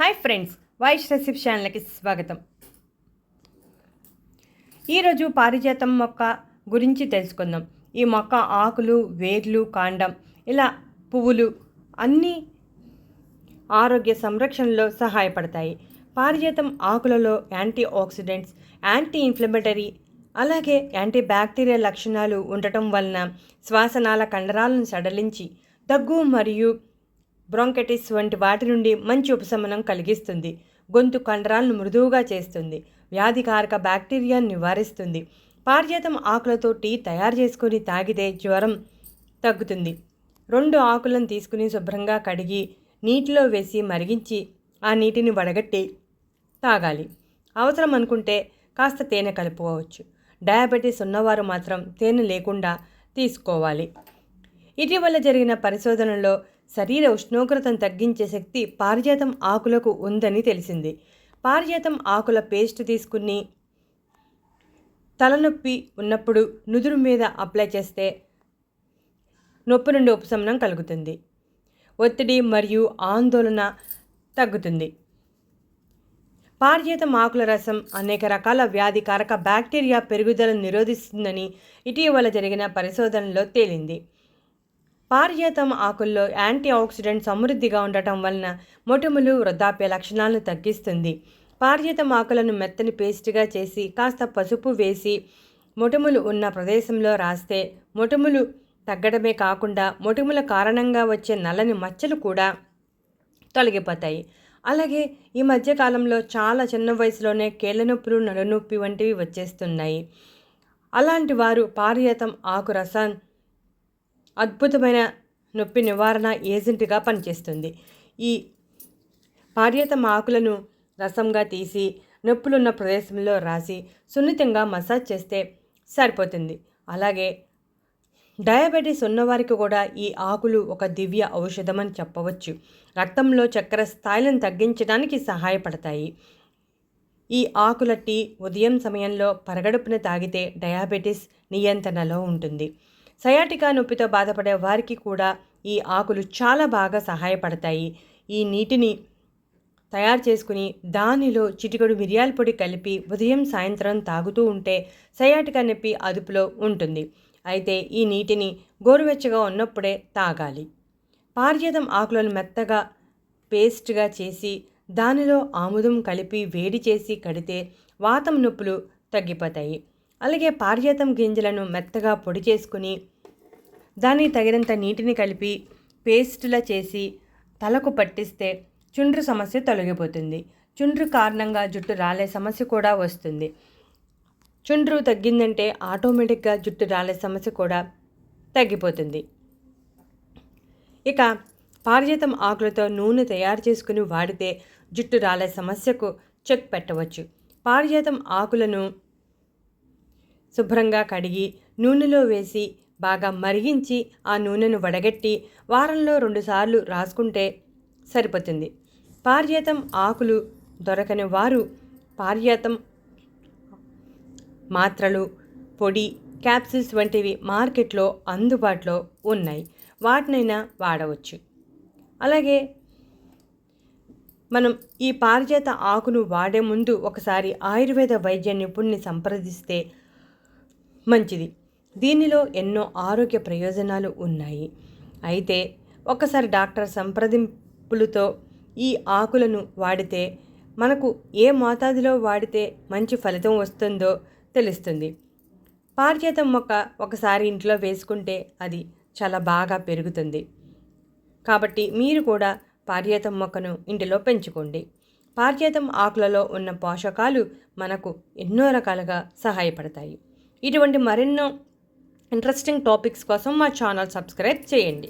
Hi friends voice రెసిప్ ఛానల్కి స్వాగతం. ఈరోజు పారిజాతం మొక్క గురించి తెలుసుకుందాం. ఈ మొక్క ఆకులు వేర్లు కాండం ఇలా పువ్వులు అన్నీ ఆరోగ్య సంరక్షణలో సహాయపడతాయి. పారిజాతం ఆకులలో యాంటీ ఆక్సిడెంట్స్ యాంటీ ఇన్ఫ్లమేటరీ అలాగే యాంటీ బ్యాక్టీరియల్ లక్షణాలు ఉండటం వలన శ్వాసనాళ కండరాలను సడలించి దగ్గు మరియు బ్రాంకెటిస్ వంటి వాటి నుండి మంచి ఉపశమనం కలిగిస్తుంది. గొంతు కండరాలను మృదువుగా చేస్తుంది. వ్యాధికారక బ్యాక్టీరియాను నివారిస్తుంది. పారిజాతం ఆకులతో టీ తయారు చేసుకొని తాగితే జ్వరం తగ్గుతుంది. రెండు ఆకులను తీసుకుని శుభ్రంగా కడిగి నీటిలో వేసి మరిగించి ఆ నీటిని వడగట్టి తాగాలి. అవసరం అనుకుంటే కాస్త తేనె కలుపుకోవచ్చు. డయాబెటీస్ ఉన్నవారు మాత్రం తేనె లేకుండా తీసుకోవాలి. ఇటీవల జరిగిన పరిశోధనలో శరీర ఉష్ణోగ్రతను తగ్గించే శక్తి పారిజాతం ఆకులకు ఉందని తెలిసింది. పారిజాతం ఆకుల పేస్ట్ తీసుకుని తలనొప్పి ఉన్నప్పుడు నుదురు మీద అప్లై చేస్తే నొప్పి నుండి ఉపశమనం కలుగుతుంది. ఒత్తిడి మరియు ఆందోళన తగ్గుతుంది. పారిజాతం ఆకుల రసం అనేక రకాల వ్యాధికారక బ్యాక్టీరియా పెరుగుదలను నిరోధిస్తుందని ఇటీవల జరిగిన పరిశోధనలో తేలింది. పారిజాతం ఆకుల్లో యాంటీ ఆక్సిడెంట్ సమృద్ధిగా ఉండటం వలన మొటిములు వృద్ధాప్య లక్షణాలను తగ్గిస్తుంది. పారిజాతం ఆకులను మెత్తని పేస్ట్గా చేసి కాస్త పసుపు వేసి మొటిములు ఉన్న ప్రదేశంలో రాస్తే మొటిములు తగ్గడమే కాకుండా మొటిముల కారణంగా వచ్చే నల్లని మచ్చలు కూడా తొలగిపోతాయి. అలాగే ఈ మధ్యకాలంలో చాలా చిన్న వయసులోనే కీళ్ళ నొప్పులు నడునొప్పి వంటివి వచ్చేస్తున్నాయి. అలాంటి వారు పారిజాతం ఆకు రసం అద్భుతమైన నొప్పి నివారణ ఏజెంట్గా పనిచేస్తుంది. ఈ పార్యతమ ఆకులను రసంగా తీసి నొప్పులున్న ప్రదేశంలో రాసి సున్నితంగా మసాజ్ చేస్తే సరిపోతుంది. అలాగే డయాబెటీస్ ఉన్నవారికి కూడా ఈ ఆకులు ఒక దివ్య ఔషధం అని చెప్పవచ్చు. రక్తంలో చక్కెర స్థాయిలను తగ్గించడానికి సహాయపడతాయి. ఈ ఆకుల టీ ఉదయం సమయంలో పరగడుపున తాగితే డయాబెటీస్ నియంత్రణలో ఉంటుంది. సయాటికా నొప్పితో బాధపడే వారికి కూడా ఈ ఆకులు చాలా బాగా సహాయపడతాయి. ఈ నీటిని తయారు చేసుకుని దానిలో చిటికడు మిరియాల పొడి కలిపి ఉదయం సాయంత్రం తాగుతూ ఉంటే సయాటికా నొప్పి అదుపులో ఉంటుంది. అయితే ఈ నీటిని గోరువెచ్చగా ఉన్నప్పుడే తాగాలి. పారిజాతం ఆకులను మెత్తగా పేస్ట్గా చేసి దానిలో ఆముదం కలిపి వేడి చేసి కడితే వాతం నొప్పులు తగ్గిపోతాయి. అలాగే పారిజాతం గింజలను మెత్తగా పొడి చేసుకుని దానికి తగినంత నీటిని కలిపి పేస్టులా చేసి తలకు పట్టిస్తే చుండ్రు సమస్య తొలగిపోతుంది. చుండ్రు కారణంగా జుట్టు రాలే సమస్య కూడా వస్తుంది. చుండ్రు తగ్గిందంటే ఆటోమేటిక్గా జుట్టు రాలే సమస్య కూడా తగ్గిపోతుంది. ఇక పారిజాతం ఆకులతో నూనె తయారు చేసుకుని వాడితే జుట్టు రాలే సమస్యకు చెక్ పెట్టవచ్చు. పారిజాతం ఆకులను శుభ్రంగా కడిగి నూనెలో వేసి బాగా మరిగించి ఆ నూనెను వడగట్టి వారంలో రెండుసార్లు రాసుకుంటే సరిపోతుంది. పారిజాతం ఆకులు దొరకని వారు పారిజాతం మాత్రలు పొడి క్యాప్సిల్స్ వంటివి మార్కెట్లో అందుబాటులో ఉన్నాయి. వాటినైనా వాడవచ్చు. అలాగే మనం ఈ పారిజాత ఆకును వాడే ముందు ఒకసారి ఆయుర్వేద వైద్య నిపుణుని సంప్రదిస్తే మంచిది. దీనిలో ఎన్నో ఆరోగ్య ప్రయోజనాలు ఉన్నాయి. అయితే ఒకసారి డాక్టర్ సంప్రదింపులతో ఈ ఆకులను వాడితే మనకు ఏ మోతాదులో వాడితే మంచి ఫలితం వస్తుందో తెలుస్తుంది. పారిజాతం మొక్క ఒకసారి ఇంట్లో వేసుకుంటే అది చాలా బాగా పెరుగుతుంది. కాబట్టి మీరు కూడా పారిజాతం మొక్కను ఇంటిలో పెంచుకోండి. పారిజాతం ఆకులలో ఉన్న పోషకాలు మనకు ఎన్నో రకాలుగా సహాయపడతాయి. ఇటువంటి మరెన్నో ఇంట్రెస్టింగ్ టాపిక్స్ కోసం మా ఛానల్ సబ్స్క్రైబ్ చేయండి.